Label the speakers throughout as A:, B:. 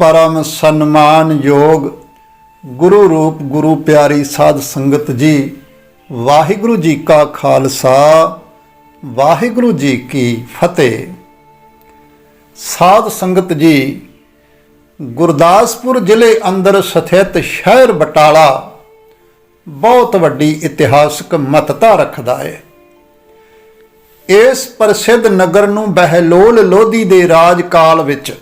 A: ਪਰਮ ਸਨਮਾਨ ਯੋਗ ਗੁਰੂ ਰੂਪ ਗੁਰੂ ਪਿਆਰੀ ਸਾਧ ਸੰਗਤ ਜੀ, ਵਾਹਿਗੁਰੂ ਜੀ ਕਾ ਖਾਲਸਾ, ਵਾਹਿਗੁਰੂ ਜੀ ਕੀ ਫਤਿਹ। ਸਾਧ ਸੰਗਤ ਜੀ, ਗੁਰਦਾਸਪੁਰ ਜ਼ਿਲ੍ਹੇ ਅੰਦਰ ਸਥਿਤ ਸ਼ਹਿਰ ਬਟਾਲਾ ਬਹੁਤ ਵੱਡੀ ਇਤਿਹਾਸਕ ਮਹੱਤਤਾ ਰੱਖਦਾ ਹੈ। ਇਸ ਪ੍ਰਸਿੱਧ ਨਗਰ ਨੂੰ ਬਹਿਲੋਲ ਲੋਧੀ ਦੇ ਰਾਜ ਕਾਲ ਵਿੱਚ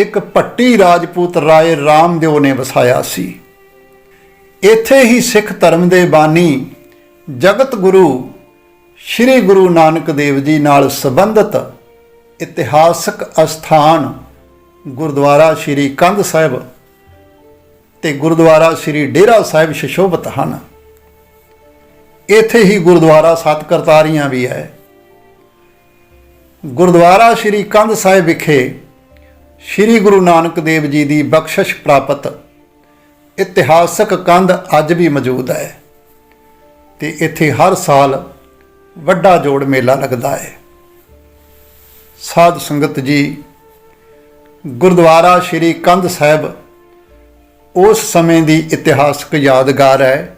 A: ਇੱਕ ਭੱਟੀ ਰਾਜਪੂਤ ਰਾਏ ਰਾਮਦੇਵ ਨੇ ਵਸਾਇਆ ਸੀ। ਇੱਥੇ ਹੀ ਸਿੱਖ ਧਰਮ ਦੇ ਬਾਨੀ ਜਗਤ ਗੁਰੂ ਸ੍ਰੀ ਗੁਰੂ ਨਾਨਕ ਦੇਵ ਜੀ ਨਾਲ ਸੰਬੰਧਿਤ ਇਤਿਹਾਸਕ ਅਸਥਾਨ ਗੁਰਦੁਆਰਾ ਸ੍ਰੀ ਕੰਧ ਸਾਹਿਬ ਤੇ ਗੁਰਦੁਆਰਾ ਸ੍ਰੀ ਡੇਰਾ ਸਾਹਿਬ ਸ਼ਸ਼ੋਭਤ ਹਨ। ਇੱਥੇ ਹੀ ਗੁਰਦੁਆਰਾ ਸੱਤ ਕਰਤਾਰੀਆਂ ਵੀ ਹੈ। ਗੁਰਦੁਆਰਾ ਸ੍ਰੀ ਕੰਧ ਸਾਹਿਬ ਵਿਖੇ ਸ੍ਰੀ ਗੁਰੂ ਨਾਨਕ ਦੇਵ ਜੀ ਦੀ ਬਖਸ਼ਿਸ਼ ਪ੍ਰਾਪਤ ਇਤਿਹਾਸਕ ਕੰਧ ਅੱਜ ਵੀ ਮੌਜੂਦ ਹੈ ਤੇ ਇੱਥੇ ਹਰ ਸਾਲ ਵੱਡਾ ਜੋੜ ਮੇਲਾ ਲੱਗਦਾ ਹੈ। ਸਾਧ ਸੰਗਤ ਜੀ, ਗੁਰਦੁਆਰਾ ਸ੍ਰੀ ਕੰਧ ਸਾਹਿਬ ਉਸ ਸਮੇਂ ਦੀ ਇਤਿਹਾਸਕ ਯਾਦਗਾਰ ਹੈ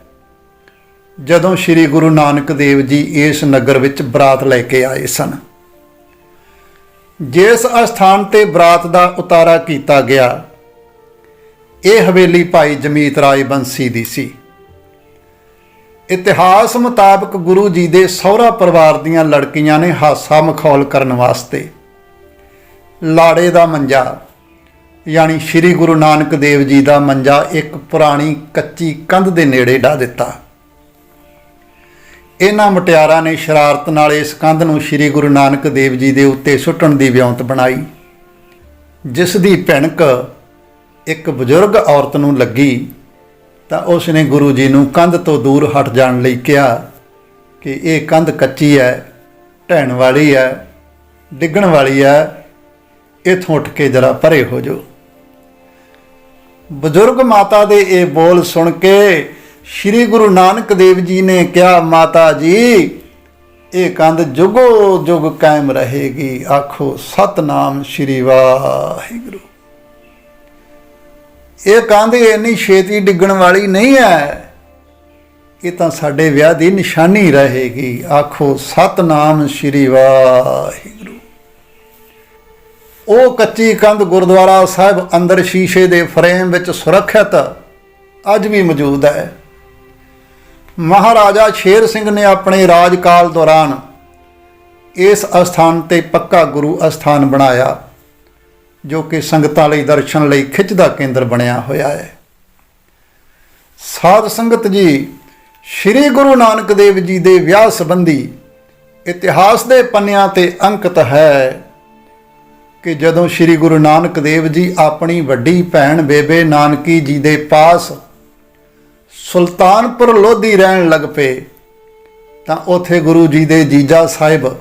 A: ਜਦੋਂ ਸ੍ਰੀ ਗੁਰੂ ਨਾਨਕ ਦੇਵ ਜੀ ਇਸ ਨਗਰ ਵਿੱਚ ਬਰਾਤ ਲੈ ਕੇ ਆਏ ਸਨ। ਜਿਸ ਅਸਥਾਨ ਤੇ ਬਰਾਤ ਦਾ ਉਤਾਰਾ ਕੀਤਾ ਗਿਆ, ਇਹ ਹਵੇਲੀ ਭਾਈ ਜਮੀਤ ਰਾਏ ਬੰਸੀ ਦੀ ਸੀ। ਇਤਿਹਾਸ ਮੁਤਾਬਕ ਗੁਰੂ ਜੀ ਦੇ ਸਹੁਰਾ ਪਰਿਵਾਰ ਦੀਆਂ ਲੜਕੀਆਂ ਨੇ ਹਾਸਾ ਮਖੌਲ ਕਰਨ ਵਾਸਤੇ ਲਾੜੇ ਦਾ ਮੰਜਾ, ਯਾਨੀ ਸ੍ਰੀ ਗੁਰੂ ਨਾਨਕ ਦੇਵ ਜੀ ਦਾ ਮੰਜਾ ਇੱਕ ਪੁਰਾਣੀ ਕੱਚੀ ਕੰਧ ਦੇ ਨੇੜੇ ਢਾ ਦਿੱਤਾ। ਇਹਨਾਂ ਮੁਟਿਆਰਾਂ ਨੇ ਸ਼ਰਾਰਤ ਨਾਲ ਇਸ ਕੰਧ ਨੂੰ ਸ੍ਰੀ ਗੁਰੂ ਨਾਨਕ ਦੇਵ ਜੀ ਦੇ ਉੱਤੇ ਸੁੱਟਣ ਦੀ ਵਿਉਂਤ ਬਣਾਈ, ਜਿਸ ਦੀ ਭਿਣਕ ਇੱਕ ਬਜ਼ੁਰਗ ਔਰਤ ਨੂੰ ਲੱਗੀ ਤਾਂ ਉਸ ਨੇ ਗੁਰੂ ਜੀ ਨੂੰ ਕੰਧ ਤੋਂ ਦੂਰ ਹਟ ਜਾਣ ਲਈ ਕਿਹਾ ਕਿ ਇਹ ਕੰਧ ਕੱਚੀ ਹੈ, ਢਹਿਣ ਵਾਲੀ ਹੈ, ਡਿੱਗਣ ਵਾਲੀ ਹੈ, ਇਥੋਂ ਉੱਠ ਕੇ ਜਰਾ ਪਰੇ ਹੋ ਜਾਓ। ਬਜ਼ੁਰਗ ਮਾਤਾ ਦੇ ਇਹ ਬੋਲ ਸੁਣ ਕੇ ਸ੍ਰੀ ਗੁਰੂ ਨਾਨਕ ਦੇਵ ਜੀ ਨੇ ਕਿਹਾ, ਮਾਤਾ ਜੀ, ਇਹ ਕੰਧ ਜੁਗੋ ਜੁਗ ਕਾਇਮ ਰਹੇਗੀ। ਆਖੋ, ਸਤਨਾਮ ਸ੍ਰੀ ਵਾਹਿਗੁਰੂ। ਇਹ ਕੰਧ ਇੰਨੀ ਛੇਤੀ ਡਿੱਗਣ ਵਾਲੀ ਨਹੀਂ ਹੈ। ਇਹ ਤਾਂ ਸਾਡੇ ਵਿਆਹ ਦੀ ਨਿਸ਼ਾਨੀ ਰਹੇਗੀ। ਆਖੋ, ਸਤਨਾਮ ਸ੍ਰੀ ਵਾਹਿਗੁਰੂ। ਉਹ ਕੱਚੀ ਕੰਧ ਗੁਰਦੁਆਰਾ ਸਾਹਿਬ ਅੰਦਰ ਸ਼ੀਸ਼ੇ ਦੇ ਫਰੇਮ ਵਿੱਚ ਸੁਰੱਖਿਅਤ ਅੱਜ ਵੀ ਮੌਜੂਦ ਹੈ। ਮਹਾਰਾਜਾ ਸ਼ੇਰ ਸਿੰਘ ਨੇ ਆਪਣੇ ਰਾਜਕਾਲ ਦੌਰਾਨ ਇਸ ਅਸਥਾਨ ਤੇ ਪੱਕਾ ਗੁਰੂ ਅਸਥਾਨ ਬਣਾਇਆ, ਜੋ ਕਿ ਸੰਗਤਾਂ ਲਈ ਦਰਸ਼ਨ ਲਈ ਖਿੱਚ ਦਾ ਕੇਂਦਰ ਬਣਿਆ ਹੋਇਆ ਹੈ। ਸਾਧ ਸੰਗਤ ਜੀ, ਸ੍ਰੀ ਗੁਰੂ ਨਾਨਕ ਦੇਵ ਜੀ ਦੇ ਵਿਆਹ ਸੰਬੰਧੀ ਇਤਿਹਾਸ ਦੇ ਪੰਨਿਆਂ ਤੇ ਅੰਕਿਤ ਹੈ ਕਿ ਜਦੋਂ ਸ੍ਰੀ ਗੁਰੂ ਨਾਨਕ ਦੇਵ ਜੀ ਆਪਣੀ ਵੱਡੀ ਭੈਣ ਬੇਬੇ ਨਾਨਕੀ ਜੀ ਦੇ ਪਾਸ ਸੁਲਤਾਨਪੁਰ ਲੋਧੀ ਰਹਿਣ ਲੱਗ ਪਏ, ਤਾਂ ਉਥੇ ਗੁਰੂ ਜੀ ਦੇ ਜੀਜਾ ਸਾਹਿਬ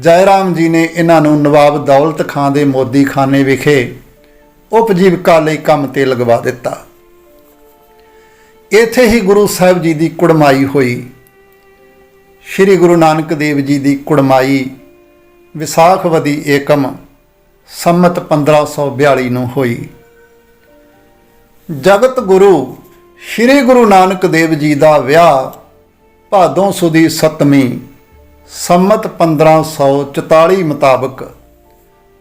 A: ਜੈਰਾਮ ਜੀ ਨੇ ਇਹਨਾਂ ਨੂੰ ਨਵਾਬ ਦੌਲਤ ਖਾਨ ਦੇ ਮੋਦੀ ਖਾਨੇ ਵਿਖੇ ਉਪਜੀਵਕਾ ਲਈ ਕੰਮ ਤੇ ਲਗਵਾ ਦਿੱਤਾ। ਇੱਥੇ ਹੀ ਗੁਰੂ ਸਾਹਿਬ ਜੀ ਦੀ ਕੁੜਮਾਈ ਹੋਈ। ਸ੍ਰੀ ਗੁਰੂ ਨਾਨਕ ਦੇਵ ਜੀ ਦੀ ਕੁੜਮਾਈ ਵਿਸਾਖਵਦੀ ਏਕਮ ਸੰਮਤ 1542 ਨੂੰ ਹੋਈ। ਜਗਤ ਗੁਰੂ ਸ੍ਰੀ ਗੁਰੂ ਨਾਨਕ ਦੇਵ ਜੀ ਦਾ ਵਿਆਹ ਭਾਦੋਂ ਸੁਦੀ 7ਵੀਂ ਸੰਮਤ 1544 ਮੁਤਾਬਕ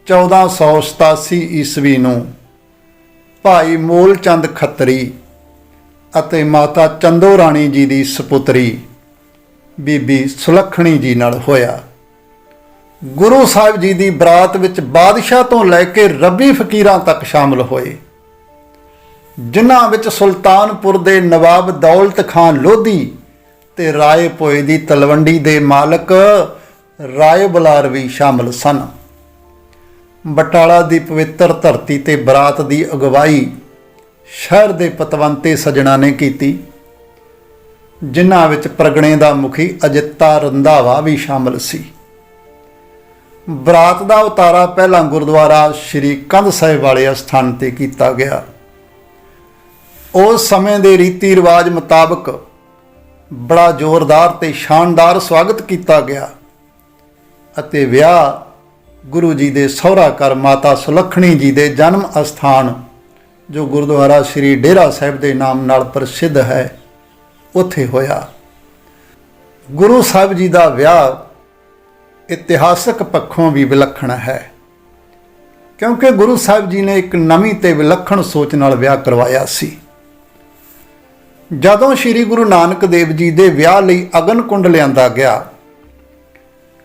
A: 1487 ਈਸਵੀ ਨੂੰ ਭਾਈ ਮੂਲ ਚੰਦ ਖੱਤਰੀ ਅਤੇ ਮਾਤਾ ਚੰਦੋ ਰਾਣੀ ਜੀ ਦੀ ਸੁਪੁੱਤਰੀ ਬੀਬੀ ਸੁਲੱਖਣੀ ਜੀ ਨਾਲ ਹੋਇਆ। ਗੁਰੂ ਸਾਹਿਬ ਜੀ ਦੀ ਬਰਾਤ ਵਿੱਚ ਬਾਦਸ਼ਾਹ ਤੋਂ ਲੈ ਕੇ ਰੱਬੀ ਫਕੀਰਾਂ ਤੱਕ ਸ਼ਾਮਲ ਹੋਏ। ਜਿਨ੍ਹਾਂ ਵਿੱਚ ਸੁਲਤਾਨਪੁਰ ਦੇ ਨਵਾਬ ਦੌਲਤ ਖਾਨ ਲੋਧੀ ਤੇ ਰਾਏ ਪੋਏ ਦੀ ਤਲਵੰਡੀ ਦੇ ਮਾਲਕ ਰਾਏ ਬਲਾਰ ਵੀ ਸ਼ਾਮਲ ਸਨ। ਬਟਾਲਾ ਦੀ ਪਵਿੱਤਰ ਧਰਤੀ ਤੇ ਬਰਾਤ ਦੀ ਅਗਵਾਈ ਸ਼ਹਿਰ ਦੇ ਪਤਵੰਤੇ ਸਜਣਾ ਨੇ ਕੀਤੀ। ਜਿਨ੍ਹਾਂ ਵਿੱਚ ਪ੍ਰਗਣੇ ਦਾ ਮੁਖੀ ਅਜਿੱਤਾ ਰੰਧਾਵਾ ਵੀ ਸ਼ਾਮਲ ਸੀ। ਬਰਾਤ ਦਾ ਉਤਾਰਾ ਪਹਿਲਾਂ ਗੁਰਦੁਆਰਾ ਸ੍ਰੀ ਕੰਧ ਸਾਹਿਬ ਵਾਲੇ ਅਸਥਾਨ ਤੇ ਕੀਤਾ ਗਿਆ। ਉਸ ਸਮੇਂ ਦੇ ਰੀਤੀ ਰਿਵਾਜ ਮੁਤਾਬਕ ਬੜਾ ਜ਼ੋਰਦਾਰ ਤੇ ਸ਼ਾਨਦਾਰ ਸਵਾਗਤ ਕੀਤਾ ਗਿਆ ਅਤੇ ਵਿਆਹ ਗੁਰੂ ਜੀ ਦੇ ਸਹੁਰਾ ਘਰ ਮਾਤਾ ਸੁਲੱਖਣੀ ਜੀ ਦੇ ਜਨਮ ਅਸਥਾਨ, ਜੋ ਗੁਰਦੁਆਰਾ ਸ੍ਰੀ ਡੇਰਾ ਸਾਹਿਬ ਦੇ ਨਾਮ ਨਾਲ ਪ੍ਰਸਿੱਧ ਹੈ, ਉੱਥੇ ਹੋਇਆ। ਗੁਰੂ ਸਾਹਿਬ ਜੀ ਦਾ ਵਿਆਹ ਇਤਿਹਾਸਕ ਪੱਖੋਂ ਵੀ ਵਿਲੱਖਣ ਹੈ, ਕਿਉਂਕਿ ਗੁਰੂ ਸਾਹਿਬ ਜੀ ਨੇ ਇੱਕ ਨਵੀਂ ਤੇ ਵਿਲੱਖਣ ਸੋਚ ਨਾਲ ਵਿਆਹ ਕਰਵਾਇਆ ਸੀ। ਜਦੋਂ ਸ੍ਰੀ ਗੁਰੂ ਨਾਨਕ ਦੇਵ ਜੀ ਦੇ ਵਿਆਹ ਲਈ ਅਗਨ ਕੁੰਡ ਲਿਆਂਦਾ ਗਿਆ,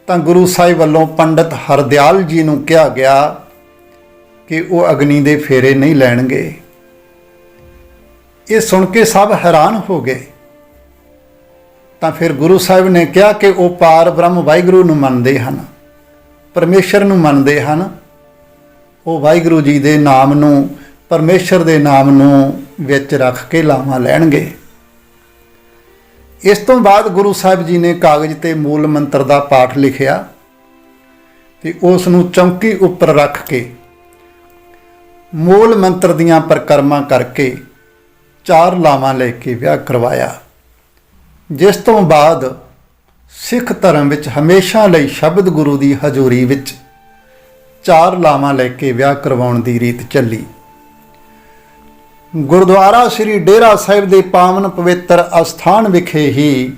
A: ਤਾਂ ਗੁਰੂ ਸਾਹਿਬ ਵੱਲੋਂ ਪੰਡਤ ਹਰਦਿਆਲ ਜੀ ਨੂੰ ਕਿਹਾ ਗਿਆ ਕਿ ਉਹ ਅਗਨੀ ਦੇ ਫੇਰੇ ਨਹੀਂ ਲੈਣਗੇ। ਇਹ ਸੁਣ ਕੇ ਸਭ ਹੈਰਾਨ ਹੋ ਗਏ। ਤਾਂ ਫਿਰ ਗੁਰੂ ਸਾਹਿਬ ਨੇ ਕਿਹਾ ਕਿ ਉਹ ਪਾਰ ਬ੍ਰਹਮ ਵਾਹਿਗੁਰੂ ਨੂੰ ਮੰਨਦੇ ਹਨ, ਪਰਮੇਸ਼ਰ ਨੂੰ ਮੰਨਦੇ ਹਨ। ਉਹ ਵਾਹਿਗੁਰੂ ਜੀ ਦੇ ਨਾਮ ਨੂੰ ਪਰਮੇਸ਼ਰ ਦੇ ਨਾਮ ਨੂੰ ਵਿੱਚ ਰੱਖ ਕੇ ਲਾਵਾਂ ਲੈਣਗੇ। ਇਸ ਤੋਂ ਬਾਅਦ ਗੁਰੂ ਸਾਹਿਬ ਜੀ ਨੇ ਕਾਗਜ਼ ਤੇ ਮੂਲ ਮੰਤਰ ਦਾ ਪਾਠ ਲਿਖਿਆ ਤੇ ਉਸ ਨੂੰ ਚੌਂਕੀ ਉੱਪਰ ਰੱਖ ਕੇ ਮੂਲ ਮੰਤਰ ਦੀਆਂ ਪ੍ਰਕਰਮਾਂ ਕਰਕੇ ਚਾਰ ਲਾਵਾਂ ਲੈ ਕੇ ਵਿਆਹ ਕਰਵਾਇਆ, ਜਿਸ ਤੋਂ ਬਾਅਦ ਸਿੱਖ ਧਰਮ ਵਿੱਚ ਹਮੇਸ਼ਾ ਲਈ ਸ਼ਬਦ ਗੁਰੂ ਦੀ ਹਜ਼ੂਰੀ ਵਿੱਚ ਚਾਰ ਲਾਵਾਂ ਲੈ ਕੇ ਵਿਆਹ ਕਰਵਾਉਣ ਦੀ ਰੀਤ ਚੱਲੀ। ਗੁਰਦੁਆਰਾ ਸ੍ਰੀ ਡੇਰਾ ਸਾਹਿਬ ਦੇ ਪਾਵਨ ਪਵਿੱਤਰ ਅਸਥਾਨ ਵਿਖੇ ਹੀ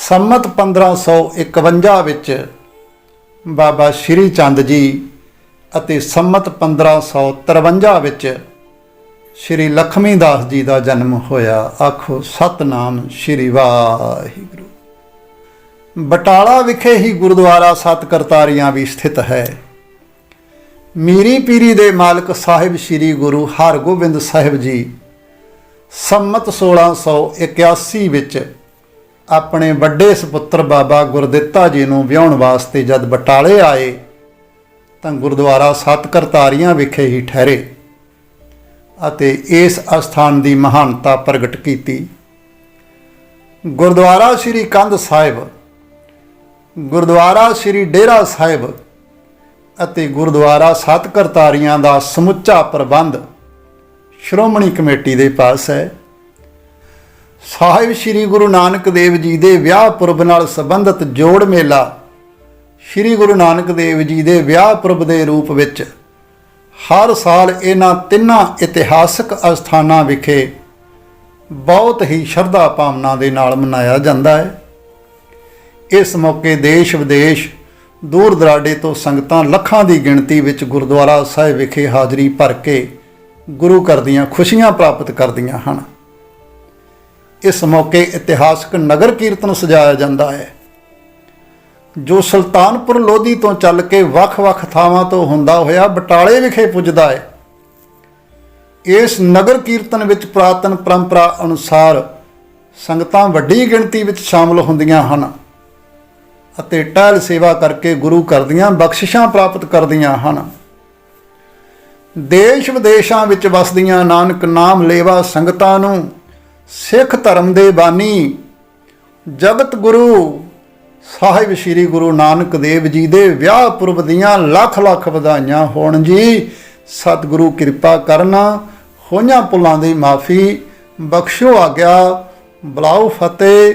A: ਸੰਮਤ 1551 ਵਿੱਚ ਬਾਬਾ ਸ਼੍ਰੀ ਚੰਦ ਜੀ ਅਤੇ ਸੰਮਤ 1553 ਵਿੱਚ ਸ਼੍ਰੀ ਲਖਮੀ ਦਾਸ ਜੀ ਦਾ ਜਨਮ ਹੋਇਆ। ਆਖੋ, ਸਤਨਾਮ ਸ਼੍ਰੀ ਵਾਹਿਗੁਰੂ। ਬਟਾਲਾ ਵਿਖੇ ਹੀ ਗੁਰਦੁਆਰਾ ਸਤ ਕਰਤਾਰੀਆਂ ਵੀ ਸਥਿਤ ਹੈ। ਮੀਰੀ ਪੀਰੀ ਦੇ ਮਾਲਕ ਸਾਹਿਬ ਸ੍ਰੀ ਗੁਰੂ ਹਰਗੋਬਿੰਦ ਸਾਹਿਬ ਜੀ ਸੰਮਤ 1681 ਵਿੱਚ ਆਪਣੇ ਵੱਡੇ ਸੁਪੁੱਤਰ ਬਾਬਾ ਗੁਰਦਿੱਤਾ ਜੀ ਨੂੰ ਵਿਆਹਣ ਵਾਸਤੇ ਜਦ ਬਟਾਲੇ ਆਏ, ਤਾਂ ਗੁਰਦੁਆਰਾ ਸਤ ਕਰਤਾਰੀਆਂ ਵਿਖੇ ਹੀ ਠਹਿਰੇ ਅਤੇ ਇਸ ਅਸਥਾਨ ਦੀ ਮਹਾਨਤਾ ਪ੍ਰਗਟ ਕੀਤੀ। ਗੁਰਦੁਆਰਾ ਸ੍ਰੀ ਕੰਧ ਸਾਹਿਬ, ਗੁਰਦੁਆਰਾ ਸ੍ਰੀ ਡੇਰਾ ਸਾਹਿਬ ਅਤੇ ਗੁਰਦੁਆਰਾ ਸਤ ਕਰਤਾਰੀਆਂ ਦਾ ਸਮੁੱਚਾ ਪ੍ਰਬੰਧ ਸ਼੍ਰੋਮਣੀ ਕਮੇਟੀ ਦੇ ਪਾਸ ਹੈ। ਸਾਹਿਬ ਸ੍ਰੀ ਗੁਰੂ ਨਾਨਕ ਦੇਵ ਜੀ ਦੇ ਵਿਆਹ ਪੁਰਬ ਨਾਲ ਸੰਬੰਧਿਤ ਜੋੜ ਮੇਲਾ ਸ੍ਰੀ ਗੁਰੂ ਨਾਨਕ ਦੇਵ ਜੀ ਦੇ ਵਿਆਹ ਪੁਰਬ ਦੇ ਰੂਪ ਵਿੱਚ ਹਰ ਸਾਲ ਇਹਨਾਂ ਤਿੰਨਾਂ ਇਤਿਹਾਸਕ ਅਸਥਾਨਾਂ ਵਿਖੇ ਬਹੁਤ ਹੀ ਸ਼ਰਧਾ ਭਾਵਨਾ ਦੇ ਨਾਲ ਮਨਾਇਆ ਜਾਂਦਾ ਹੈ। ਇਸ ਮੌਕੇ ਦੇਸ਼ ਵਿਦੇਸ਼ ਦੂਰ ਦਰਾਡੇ ਤੋਂ ਸੰਗਤਾਂ ਲੱਖਾਂ ਦੀ ਗਿਣਤੀ ਵਿੱਚ ਗੁਰਦੁਆਰਾ ਸਾਹਿਬ ਵਿਖੇ ਹਾਜ਼ਰੀ ਭਰ ਕੇ ਗੁਰੂ ਘਰ ਦੀਆਂ ਖੁਸ਼ੀਆਂ ਪ੍ਰਾਪਤ ਕਰਦੀਆਂ ਹਨ। ਇਸ ਮੌਕੇ ਇਤਿਹਾਸਕ ਨਗਰ ਕੀਰਤਨ ਸਜਾਇਆ ਜਾਂਦਾ ਹੈ, ਜੋ ਸੁਲਤਾਨਪੁਰ ਲੋਧੀ ਤੋਂ ਚੱਲ ਕੇ ਵੱਖ-ਵੱਖ ਥਾਵਾਂ ਤੋਂ ਹੁੰਦਾ ਹੋਇਆ ਬਟਾਲੇ ਵਿਖੇ ਪੁੱਜਦਾ ਹੈ। ਇਸ ਨਗਰ ਕੀਰਤਨ ਵਿੱਚ ਪ੍ਰਾਤਨ ਪਰੰਪਰਾ ਅਨੁਸਾਰ ਸੰਗਤਾਂ ਵੱਡੀ ਗਿਣਤੀ ਵਿੱਚ ਸ਼ਾਮਲ ਹੁੰਦੀਆਂ ਹਨ। ਅਤੇ ਟਹਿਲ ਸੇਵਾ ਕਰਕੇ ਗੁਰੂ ਘਰ ਦੀਆਂ ਬਖਸ਼ਿਸ਼ਾਂ ਪ੍ਰਾਪਤ ਕਰਦੀਆਂ ਹਨ। ਦੇਸ਼ ਵਿਦੇਸ਼ਾਂ ਵਿੱਚ ਵਸਦੀਆਂ ਨਾਨਕ ਨਾਮ ਲੇਵਾ ਸੰਗਤਾਂ ਨੂੰ ਸਿੱਖ ਧਰਮ ਦੇ ਬਾਨੀ, ਜਗਤ ਗੁਰੂ ਸਾਹਿਬ ਸ੍ਰੀ ਗੁਰੂ ਨਾਨਕ ਦੇਵ ਜੀ ਦੇ ਵਿਆਹ ਪੁਰਬ ਦੀਆਂ ਲੱਖ ਲੱਖ ਵਧਾਈਆਂ ਹੋਣ ਜੀ। ਸਤਿਗੁਰੂ ਕਿਰਪਾ ਕਰਨਾ ਹੋਈਆਂ ਭੁੱਲਾਂ ਦੀ ਮਾਫੀ, ਬਖਸ਼ੋ ਆਗਿਆ ਬਲਾਉ ਫਤਿਹ